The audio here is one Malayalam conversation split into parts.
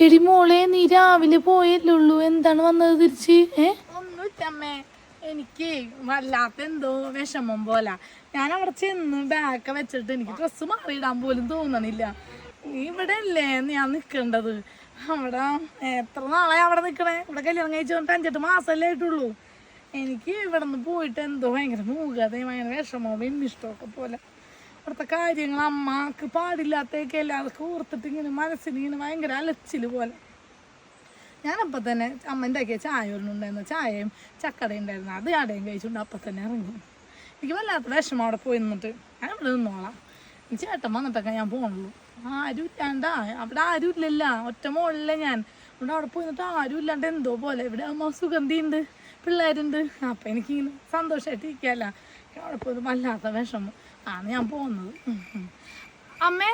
എടി മോളെ നീ രാവിലെ പോയല്ലുള്ളൂ എന്താണ് വന്നത് തിരിച്ച്? ഏ? എനിക്ക് വല്ലാത്ത എന്തോ വിഷമം പോലെ. ഞാൻ അവിടെ ചെന്ന് ബാഗൊക്കെ വെച്ചിട്ട് എനിക്ക് ഡ്രസ്സ് മാറിയിടാൻ പോലും തോന്നണില്ല. നീ ഇവിടെ അല്ലേ? ഞാൻ നിൽക്കേണ്ടത് അവിടെ എത്ര നാളെ അവിടെ നിൽക്കണേ ഇവിടെ കല്യാണം കഴിച്ചു കൊണ്ട് അഞ്ചെട്ട് മാസമല്ലേ ആയിട്ടുള്ളൂ. എനിക്ക് ഇവിടെ നിന്ന് പോയിട്ട് എന്തോ ഭയങ്കര മൂകതയും ഭയങ്കര വിഷമവും വിമ്മിഷ്ടമൊക്കെ പോലെ. ഇവിടുത്തെ കാര്യങ്ങൾ അമ്മയ്ക്ക് പാടില്ലാത്തേക്ക് എല്ലാവർക്കും ഓർത്തിട്ട് ഇങ്ങനെ മനസ്സിന് ഇങ്ങനെ ഭയങ്കര അലച്ചിൽ പോലെ. ഞാനപ്പം തന്നെ അമ്മ ഉണ്ടാക്കിയ ചായ ഉണ്ടായിരുന്നു ചായയും ചക്കടയും ഉണ്ടായിരുന്നു. അത് ചാടയും കഴിച്ചുകൊണ്ട് അപ്പം തന്നെ ഇറങ്ങി. എനിക്ക് വല്ലാത്ത വിഷമം അവിടെ പോയി നിന്നിട്ട്. ഞാൻ ഇവിടെ നിന്നോളാം. ചേട്ടൻ വന്നിട്ടൊക്കെ ഞാൻ പോകണുള്ളൂ ആരും ഇല്ലാണ്ട. അവിടെ ആരും ഇല്ലല്ല. ഒറ്റ മോളിലെ ഞാൻ. ഇവിടെ അവിടെ പോയി നിന്നിട്ട് ആരും ഇല്ലാണ്ട് എന്തോ പോലെ. ഇവിടെ അമ്മ സുഗന്ധി ഉണ്ട് പിള്ളേരുണ്ട്. അപ്പം എനിക്കിങ്ങനെ സന്തോഷമായിട്ട് ഇരിക്കുകയല്ല അവിടെ പോയത് വല്ലാത്ത വിഷമം. ആണ് ഞാൻ പോകുന്നത്. അമ്മേ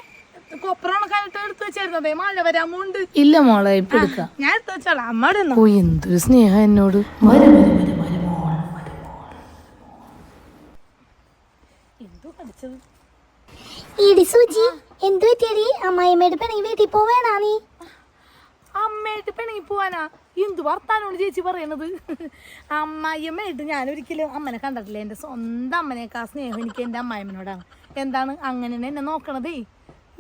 ഇല്ല മോളെ ഇപ്പൊ എടുക്കാം. ഞാൻ എടുത്ത് വെച്ചോളാം. അമ്മ. എന്തൊരു സ്നേഹം എന്നോട്. ഇടി സൂചി എന്തു പറ്റിയടി? അമ്മായിമ്മയുടെ പെണങ്ങി വീട്ടിൽ പോവേണാ നീ? അമ്മയായിട്ട് പിണങ്ങി പോവാനാ എന്ത് വർത്താനോട് ചേച്ചി പറയണത്? അമ്മായിയമ്മയായിട്ട് ഞാൻ ഒരിക്കലും അമ്മനെ കണ്ടിട്ടില്ല. എന്റെ സ്വന്തം അമ്മനേക്കാ സ്നേഹം എനിക്ക് എന്റെ അമ്മായിമ്മനോടാണ് എന്താണ് അങ്ങനെ എന്നെ നോക്കണതേ?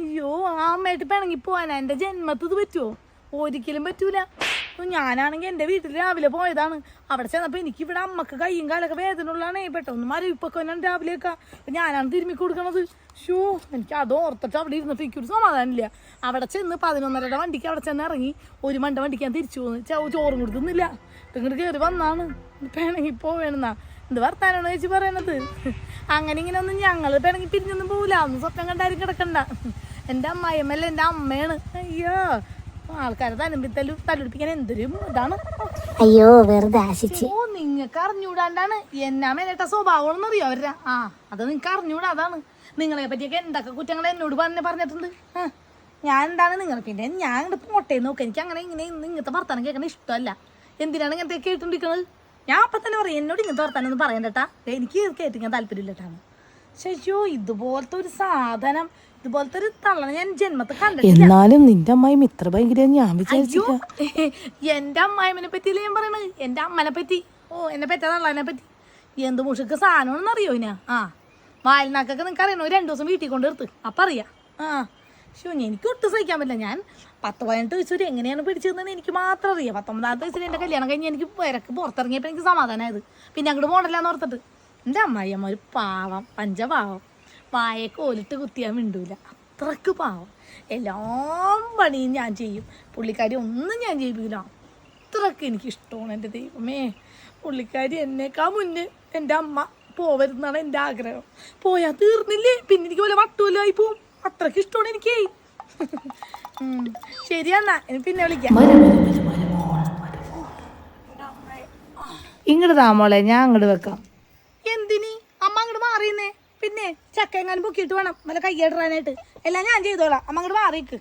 അയ്യോ ആ അമ്മയായിട്ട് പിണങ്ങി പോവാനാ? എന്റെ ജന്മത്തത് പറ്റുമോ ഒരിക്കലും പറ്റൂല. ഞാനാണെങ്കിൽ എന്റെ വീട്ടിൽ രാവിലെ പോയതാണ്. അവിടെ ചെന്നപ്പോൾ എനിക്ക് ഇവിടെ അമ്മയ്ക്ക് കയ്യും കാലൊക്കെ വേദന ഉള്ളതാണ് പെട്ടെന്ന് മരവിപ്പൊക്കെ വന്നാണ് രാവിലെയൊക്കെ. അപ്പൊ ഞാനാണ് തിരുമ്മി കൊടുക്കണത്. ഷോ എനിക്ക് അത് ഓർത്തിട്ട് അവിടെ ഇരുന്നിട്ട് എനിക്കൊരു സമാധാനമില്ല. അവിടെ ചെന്ന് പതിനൊന്നരയുടെ വണ്ടിക്ക് അവിടെ ചെന്ന് ഇറങ്ങി ഒരു മണ്ട വണ്ടിക്ക് ഞാൻ തിരിച്ചു പോകുന്നു ചോറും കൊടുക്കുന്നില്ല ഇങ്ങോട്ട് കയറി വന്നാണ്. വേണമെങ്കിൽ പോവേണെന്നാ. എന്ത് വർത്താനാണ് ചേച്ചി പറയണത്? അങ്ങനെ ഇങ്ങനെ ഒന്നും ഞങ്ങൾ പിണങ്ങി പിരിഞ്ഞൊന്നും പോവില്ല. ഒന്നും സ്വപ്നം കണ്ടാരും കിടക്കണ്ട. എന്റെ അമ്മായിയമ്മല്ല എന്റെ അമ്മയാണ്. അയ്യോ ആൾക്കാരെ തലമ്പി തലൊടിപ്പിക്കാൻ എന്തൊരു ഇതാണ്? അയ്യോ വെറുതെ ആശിച്ച്. ഓ നിങ്ങൾക്ക് അറിഞ്ഞൂടാണ്ടാണ്. എന്നാ മേലേട്ട സ്വഭാവമാണെന്ന് അറിയോ അവരുടെ? ആ അത് നിങ്ങക്ക് അറിഞ്ഞൂടാ അതാണ്. നിങ്ങളെ പറ്റിയൊക്കെ എന്തൊക്കെ കുറ്റങ്ങൾ എന്നോട് പറഞ്ഞ പറഞ്ഞിട്ടുണ്ട്? ഞാൻ എന്താണ് നിങ്ങൾ പിന്നെ ഞാൻ ഇങ്ങോട്ട് പോട്ടെ നോക്ക്. എനിക്ക് അങ്ങനെ ഇങ്ങനെ ഇങ്ങനത്തെ വർത്താനം കേൾക്കണ ഇഷ്ടമല്ല. എന്തിനാണ് ഇങ്ങനത്തെ കേട്ടോണ്ടിരിക്കണത്? ഞാൻ അപ്പം തന്നെ പറയും എന്നോട് ഇങ്ങനത്തെ വർത്താനം ഒന്നും പറയണ്ടട്ടാ എനിക്ക് കേട്ടിരിക്കാൻ താല്പര്യമില്ലട്ടാണ് ശശോ ഇതുപോലത്തെ ഒരു സാധനം ഇതുപോലത്തെ ഒരു തള്ളനെ ഞാൻ ജന്മത്തെ കണ്ടിട്ടില്ല. എന്നാലും നിന്റെ അമ്മായി ഇത്ര ഭയങ്കര ഞാൻ വിചാരിച്ചു വിചാരിച്ചില്ല. എന്റെ അമ്മായിമനെ പറ്റിയില്ല ഞാൻ പറയണത്? എന്റെ അമ്മനെ പറ്റി. ഓ എന്നെ പറ്റാതുള്ളതിനെ പറ്റി. എന്ത് മുഷക്ക് സാധനമാണെന്ന് അറിയോ ഇനാ? ആ വായൽനാക്കൊക്കെ നിങ്ങൾക്ക് അറിയണോ? രണ്ടു ദിവസം വീട്ടിൽ കൊണ്ട് നിർത്ത്. അപ്പം അറിയാം. ആ ശോ എനിക്ക് ഒട്ടും സഹിക്കാൻ പറ്റില്ല. ഞാൻ പത്ത് പതിനെട്ട് വയസ്സ് വരെ എങ്ങനെയാണ് പിടിച്ചതെന്ന് എനിക്ക് മാത്രം അറിയാം. പത്തൊമ്പതാമത്തെ വയസ്സിൽ എന്റെ കല്യാണം കഴിഞ്ഞ് എനിക്ക് വിരക്ക് പുറത്തിറങ്ങിയപ്പോൾ എനിക്ക് സമാധാനമായത് പിന്നെ അങ്ങോട്ട് പോകണല്ലാന്ന് ഓർത്തിട്ട്. എന്റെ അമ്മായിയമ്മ ഒരു പാവം പഞ്ചപാവം. വായക്ക് ഓലിട്ട് കുത്തിയാൽ മിണ്ടൂല. അത്രയ്ക്ക് പാവം. എല്ലാം പണിയും ഞാൻ ചെയ്യും. പുള്ളിക്കാരി ഒന്നും ഞാൻ ചെയ്യിപ്പിക്കില്ല അത്രയ്ക്ക് എനിക്ക് ഇഷ്ടമാണ് എന്റെ ദൈവമേ. പുള്ളിക്കാരി എന്നേക്കാൾ മുന്നേ എന്റെ അമ്മ പോവരുന്നാണ് എന്റെ ആഗ്രഹം. പോയാൽ തീർന്നില്ലേ? പിന്നെ എനിക്ക് പോലെ വട്ടുമല്ലായി പോവും. അത്രയ്ക്ക് ഇഷ്ടമാണ് എനിക്ക്. ശരിയെന്നാ ഇനി പിന്നെ വിളിക്കാം. ഇങ്ങോട്ട് താമോളെ ഞാൻ അങ്ങോട്ട് വെക്കാം. എന്തിനി? അമ്മ അങ്ങോട്ട് മാറിയുന്നേ. പിന്നെ ചക്ക എങ്ങാനും പൊക്കിയിട്ട് വേണം. വല്ല കയ്യടറാനായിട്ട് എല്ലാം ഞാൻ ചെയ്തോളാം. അമ്മ അങ്ങോട്ട് മാറിക്ക്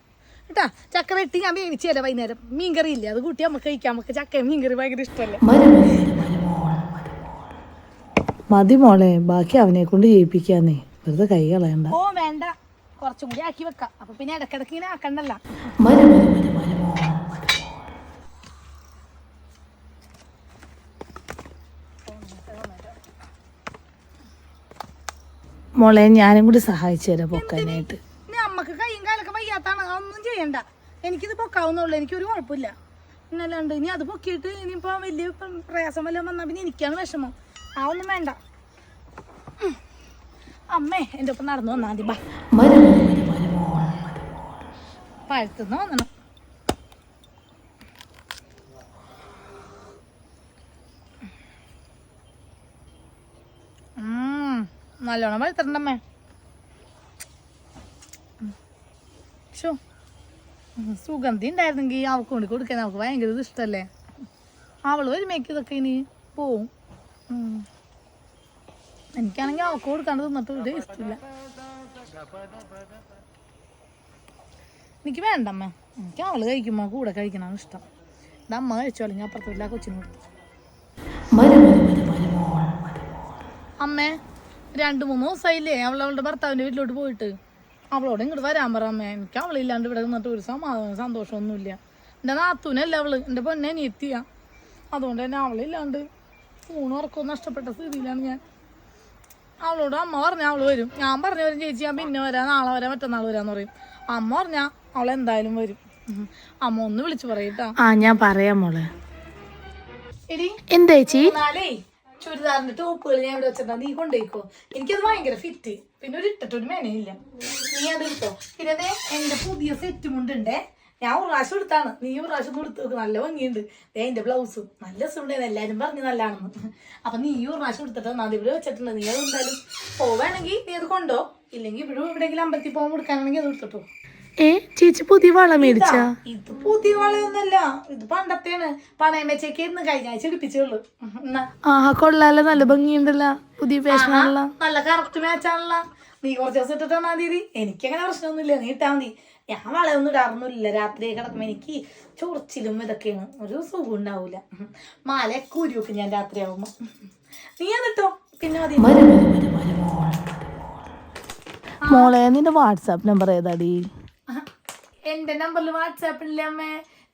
കേട്ടാ? ചക്ക വെട്ടി ഞാൻ വേവിച്ചു തരാം വൈകുന്നേരം. മീൻകറി ഇല്ല അത് കൂട്ടി നമുക്ക് കഴിക്കാം. നമുക്ക് ചക്കയും മീൻകറി ഭയങ്കര ഇഷ്ടമല്ലേ മതി മോളെ. ബാക്കി അവനെ കൊണ്ട് ജയിപ്പിക്കാന്നേ വെറുതെ കൈ കളയണ്ട. ഓ വേണ്ട. കുറച്ചും കൂടി ആക്കി വെക്കാം. അപ്പൊ പിന്നെ ഇടക്കിടക്ക് ഇങ്ങനെ ആക്കണ്ടല്ല. മോളെ ഞാനും കൂടി സഹായിച്ചു തരാം പൊക്കാനായിട്ട്. ഇനി അമ്മയ്ക്ക് കൈയും കാലൊക്കെ വയ്യാത്താണ് ഒന്നും ചെയ്യണ്ട. എനിക്കിത് പൊക്കാവുന്നുള്ളൂ. എനിക്കൊരു കുഴപ്പമില്ല. പിന്നല്ലാണ്ട് ഇനി അത് പൊക്കിയിട്ട് ഇനിയിപ്പോ വലിയ പ്ര- പ്രയാസം വല്ലതും വന്നാൽ പിന്നെ എനിക്കാണ് വിഷമം. ആ ഒന്നും വേണ്ട. അമ്മേ എന്റെ ഒപ്പം നടന്നു വന്നാ മതി പഴുത്തുനിന്ന് വന്നണം. നല്ലോണം പഴുത്തിട്ടുണ്ടമ്മേ ഷോ സുഗന്ധി ഉണ്ടായിരുന്നെങ്കിൽ അവൾക്ക് കൊണ്ട് കൊടുക്കാൻ അവൾക്ക് ഭയങ്കര ഇത് ഇഷ്ടല്ലേ? അവൾ ഒരുമയ്ക്ക് ഇതൊക്കെ ഇനി പോവും. എനിക്കാണെങ്കിൽ അവൾക്ക് കൊടുക്കാണ്ട് തിന്നിട്ട് ഒരു ഇഷ്ടമില്ല എനിക്ക് വേണ്ടമ്മ. എനിക്ക് അവൾ കഴിക്കുമ്പോൾ കൂടെ കഴിക്കണമെന്ന് ഇഷ്ടം. ഇത് അമ്മ കഴിച്ചോ? അല്ലെങ്കിൽ അപ്പുറത്തില്ല കൊച്ചിന് കൊടുത്തു അമ്മേ. രണ്ട് മൂന്ന് ദിവസമായില്ലേ? അവൾ അവളുടെ ഭർത്താവിന്റെ വീട്ടിലോട്ട് പോയിട്ട്. അവളോട് ഇങ്ങോട്ട് വരാൻ പറ അമ്മേ. എനിക്ക് അവളില്ലാണ്ട് ഇവിടെ നിന്നിട്ട് ഒരു സമാധാനം സന്തോഷമൊന്നുമില്ല. എന്റെ നാത്തൂനല്ല അവൾ? എന്റെ പൊന്നെ അനിയത്തിയാ. അതുകൊണ്ട് തന്നെ അവളില്ലാണ്ട് ഊണുറക്കവും നഷ്ടപ്പെട്ട സ്ഥിതിയിലാണ് ഞാൻ. അവളോട് അമ്മ പറഞ്ഞ അവൾ വരും. ഞാൻ പറഞ്ഞു വരും ചേച്ചി ഞാൻ പിന്നെ വരാം. നാളെ വരാം. മറ്റന്നാൾ വരാന്ന് പറയും. അമ്മ പറഞ്ഞ അവൾ എന്തായാലും വരും. അമ്മ ഒന്ന് വിളിച്ചു പറയട്ടാ ആ ഞാൻ പറയാം മോളെ. എന്താ ചേച്ചി? ചുരിദാറിന്റെ ടോപ്പുകൾ ഞാൻ ഇവിടെ വെച്ചിട്ടാ നീ കൊണ്ടുപോയിക്കോ. എനിക്കത് ഭയങ്കര ഫിറ്റ് പിന്നെ ഒരു ഇട്ടിട്ടൊരു മേനയില്ല നീ അത് എടുത്തോ. പിന്നെ അതെ എന്റെ പുതിയ സെറ്റ് മുണ്ടുണ്ടേ ഞാൻ ഒരു പ്രാവശ്യം എടുത്താണ്. നീ ഒരു പ്രാവശ്യം കൊടുത്തു നോക്ക്. നല്ല ഭംഗിയുണ്ട്. ദേ എന്റെ ബ്ലൗസ് നല്ല സുണ്ടായിരുന്നു എല്ലാരും പറഞ്ഞു നല്ലതാണെന്ന്. അപ്പൊ നീ ഒരു പ്രാവശ്യം എടുത്തിട്ട് അത് ഇവിടെ വെച്ചിട്ടുണ്ട്. നീ അത് എന്തായാലും പോവാണെങ്കിൽ നീ അത് കൊണ്ടോ ഇല്ലെങ്കിൽ ഇവിടെ എവിടെയെങ്കിലും അമ്പലത്തിൽ പോകാൻ കൊടുക്കാനാണെങ്കിൽ അത് എടുത്തിട്ടോ ഏ ചേച്ചി പുതിയ വള മേടിച്ച? ഇത് പുതിയ വളയൊന്നല്ല ഇത് പണ്ടത്തെയാണ് പണയം വെച്ചേക്ക് ഇന്ന് കഴിഞ്ഞ ആഴ്ച എടുപ്പിച്ചുള്ളൂ ആഹാ ആ കൊള്ളാലോ നല്ല ഭംഗിയുണ്ടല്ല. പുതിയ നല്ല കറക്റ്റ് മാച്ചാണല്ലോ നീ കുറച്ച് ദിവസം ഇട്ടിട്ട് മതി എനിക്കങ്ങനെ പ്രശ്നമൊന്നുമില്ല. നീ ഇട്ടാ മതി. ഞാൻ വളയൊന്നും ഇടാറൊന്നുമില്ല. രാത്രി കിടക്കുമ്പോൾ എനിക്ക് ചൊറിച്ചിലും ഇതൊക്കെയാണ്. ഒരു സുഖം ഉണ്ടാവൂല. മാലയൊക്കെ കുരുവൊക്കെ ഞാൻ രാത്രി ആവുമ്പോ നീ എന്നിട്ടോ പിന്നെ മതി. മോളെ നിന്റെ വാട്സാപ്പ് നമ്പർ ഏതാടി? എന്റെ നമ്പറിൽ വാട്സാപ്പില്ല അമ്മേ?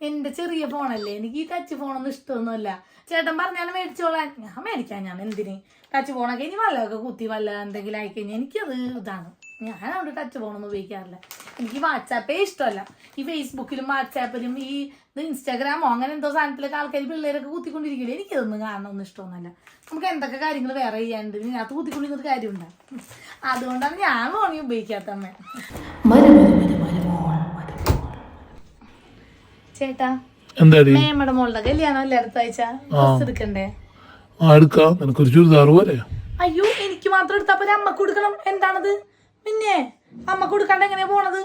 എന്റെ ചെറിയ ഫോണല്ലേ? എനിക്ക് ഈ ടച്ച് ഫോണൊന്നും ഇഷ്ടമൊന്നുമില്ല. ചേട്ടൻ പറഞ്ഞാലും മേടിച്ചോളാൻ. ഞാൻ മേടിക്കാൻ ഞാൻ എന്തിന്? ടച്ച് ഫോണൊക്കെ ഇനി വല്ലതൊക്കെ കുത്തി വല്ല എന്തെങ്കിലും ആയിക്കഴിഞ്ഞാൽ എനിക്കത് ഇതാണ്. ഞാൻ അവിടെ ടച്ച് ഫോണൊന്നും ഉപയോഗിക്കാറില്ല. എനിക്ക് വാട്സാപ്പേ ഇഷ്ടമല്ല. ഈ ഫേസ്ബുക്കിലും വാട്സാപ്പിലും ഈ ഇത് ഇൻസ്റ്റാഗ്രാമോ അങ്ങനെ എന്തോ സാധനത്തിലൊക്കെ ആൾക്കാർ പിള്ളേരൊക്കെ കുത്തിക്കൊണ്ടിരിക്കില്ല എനിക്കതൊന്നും കാണണമെന്ന് ഇഷ്ടമൊന്നുമല്ല. നമുക്ക് എന്തൊക്കെ കാര്യങ്ങൾ വേറെ ചെയ്യാനുണ്ട്? ഇതിനകത്ത് കുത്തിക്കൊണ്ടിരുന്നൊരു കാര്യമുണ്ടോ. അതുകൊണ്ടാണ് ഞാൻ ഫോണി ഉപയോഗിക്കാത്ത അമ്മ ചേട്ടാ മേമ്മയുടെ മോളുടെ കല്യാണം അല്ലേ അടുത്ത ആഴ്ച? ഡ്രസ് എടുക്കണ്ടേ? എടുക്കാം. നിനക്കൊരു ചുരിദാർ പോലെ അയ്യോ എനിക്ക് മാത്രം എടുത്താ അമ്മയ്ക്ക് കൊടുക്കണം. എന്താണത്? പിന്നെ അമ്മയ്ക്ക് കൊടുക്കാണ്ട് എങ്ങനെയാ പോണത്?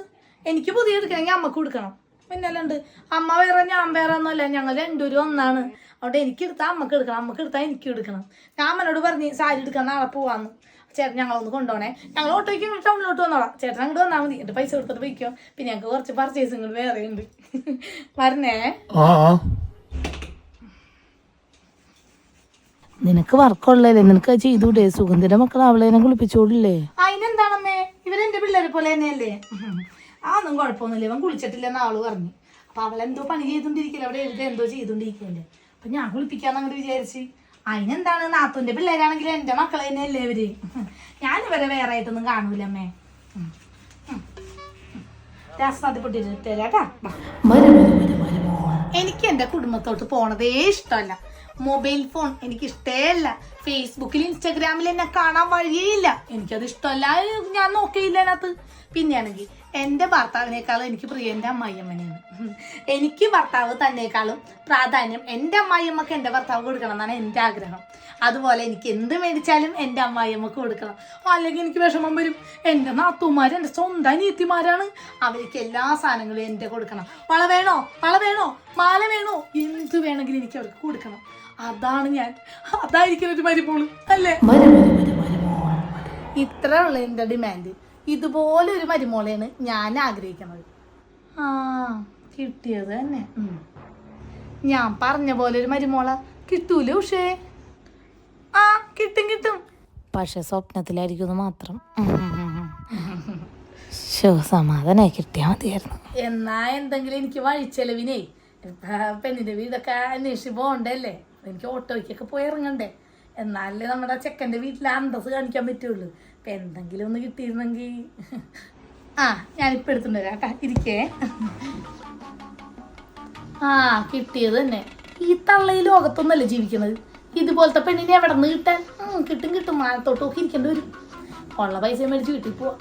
എനിക്ക് പുതിയ എടുക്കണമെങ്കിൽ അമ്മയ്ക്ക് കൊടുക്കണം. പിന്നെ അല്ലാണ്ട് അമ്മ വേറെ ഞാൻ വേറെ ഒന്നുമല്ല. ഞങ്ങൾ രണ്ടുപേരും ഒന്നാണ്. അവിടെ എനിക്ക് എടുത്താൽ അമ്മയ്ക്ക് എടുക്കണം. അമ്മയ്ക്ക് എടുത്താൽ എനിക്ക് എടുക്കണം. ഞാൻ അമ്മനോട് പറഞ്ഞ് സാരി എടുക്കാൻ നാളെ പോവാന്ന്. ചേട്ടൻ ഞങ്ങളൊന്ന് കൊണ്ടുപോണേ. ഞങ്ങൾ ഓട്ടോയ്ക്ക് ടൗണിലോട്ട് വന്നോളാം. ചേട്ടൻ അങ്ങോട്ട് വന്നാൽ മതി. എന്നിട്ട് പൈസ കൊടുത്തിട്ട് പോയിക്കോ. പിന്നെ ഞങ്ങൾക്ക് കുറച്ച് പർച്ചേസിങ്ങൾ വേറെ ഉണ്ട് വരണേ ആ ആ നിനക്ക് വർക്കുള്ളല്ലേ? നിനക്ക് അത് ചെയ്തൂടെ? സുഗന്ധിന്റെ മക്കൾ അവളേനെ കുളിപ്പിച്ചോളില്ലേ? അതിനെന്താണമ്മേ ഇവരെന്റെ പിള്ളേരെ പോലെ തന്നെയല്ലേ? ആ ഒന്നും കുഴപ്പമൊന്നുമില്ല. ഇവൻ കുളിച്ചിട്ടില്ലെന്ന് ആൾ പറഞ്ഞു. അപ്പൊ അവളെന്തോ പണി ചെയ്തോണ്ടിരിക്കില്ല? അവിടെ എഴുതി എന്തോ ചെയ്തോണ്ടിരിക്കല്ലേ? അപ്പൊ ഞാൻ കുളിപ്പിക്കാന്ന് അങ്ങോട്ട് വിചാരിച്ച്. അതിനെന്താണ് നാത്തുന്റെ പിള്ളേരാണെങ്കിൽ എന്റെ മക്കളെ തന്നെയല്ലേ ഇവർ? ഞാൻ ഇവരെ വേറെ ആയിട്ടൊന്നും കാണൂലമ്മേ എനിക്ക് എന്റെ കുടുംബത്തോട്ട് പോണതേ ഇഷ്ടമല്ല. മൊബൈൽ ഫോൺ എനിക്ക് ഇഷ്ടമല്ല ഫേസ്ബുക്കിൽ ഇൻസ്റ്റാഗ്രാമിൽ എന്നെ കാണാൻ വഴിയില്ല എനിക്കത് ഇഷ്ടമല്ല ഞാൻ നോക്കിയില്ല അതിനകത്ത്. പിന്നെയാണെങ്കിൽ എന്റെ ഭർത്താവിനേക്കാളും എനിക്ക് പ്രിയ എന്റെ അമ്മായിയമ്മനെയാണ്. എനിക്ക് ഭർത്താവ് തന്നേക്കാളും പ്രാധാന്യം എന്റെ അമ്മായിയമ്മക്ക് എന്റെ ഭർത്താവ് കൊടുക്കണം എന്നാണ് എന്റെ ആഗ്രഹം. അതുപോലെ എനിക്ക് എന്ത് മേടിച്ചാലും എന്റെ അമ്മായിയമ്മക്ക് കൊടുക്കണം. അല്ലെങ്കിൽ എനിക്ക് വിഷമം വരും. എന്റെ നാത്തൂമാർ എന്റെ സ്വന്തം അനിയത്തിമാരാണ്. അവർക്ക് എല്ലാ സാധനങ്ങളും എന്റെ കൊടുക്കണം. വള വേണോ? വള വേണോ? മാല വേണോ? എന്ത് വേണമെങ്കിലും എനിക്ക് അവർക്ക് കൊടുക്കണം. അതാണ് ഞാൻ. അതായിരിക്കും ഒരു മരുമോൾ. അല്ലേ? ഇത്ര ഉള്ള എന്റെ ഡിമാൻഡ്. ഇതുപോലെ ഒരു മരുമോളെയാണ് ഞാൻ ആഗ്രഹിക്കുന്നത്. ആ കിട്ടിയത് തന്നെ. ഞാൻ പറഞ്ഞ പോലെ ഒരു മരുമോള. കിട്ടൂല ഉഷേ? ആ കിട്ടും കിട്ടും. പക്ഷെ സ്വപ്നത്തിലായിരിക്കും മാത്രം. ശോ സമാധാനായി കിട്ടിയാ മതിയായിരുന്നു. എന്നാ എന്തെങ്കിലും എനിക്ക് വഴിച്ചെലവിനേ. പെണ്ണിന്റെ വീടൊക്കെ അന്വേഷിച്ച് പോകണ്ടല്ലേ? എനിക്ക് ഓട്ടോയ്ക്കൊക്കെ പോയി ഇറങ്ങണ്ടേ? എന്നാലേ നമ്മുടെ ചെക്കന്റെ വീട്ടിൽ അന്തസ് കാണിക്കാൻ പറ്റുള്ളൂ. ഇപ്പൊ എന്തെങ്കിലും ഒന്ന് കിട്ടിയിരുന്നെങ്കിൽ ആ ഞാനിപ്പോൾ എടുത്തുണ്ട് വരാം കേട്ടാ. ഇരിക്കേ. ആ കിട്ടിയത് തന്നെ. ഈ തള്ള ഈ ലോകത്തൊന്നല്ലേ ജീവിക്കുന്നത്? ഇതുപോലത്തെ പെണ്ണിനെ എവിടെ നിന്ന് കിട്ടാൻ? കിട്ടും കിട്ടും. മാനത്തോട്ട് നോക്കി ഇരിക്കേണ്ടി വരും. ഉള്ള പൈസ മേടിച്ച് വീട്ടിൽ പോവാം.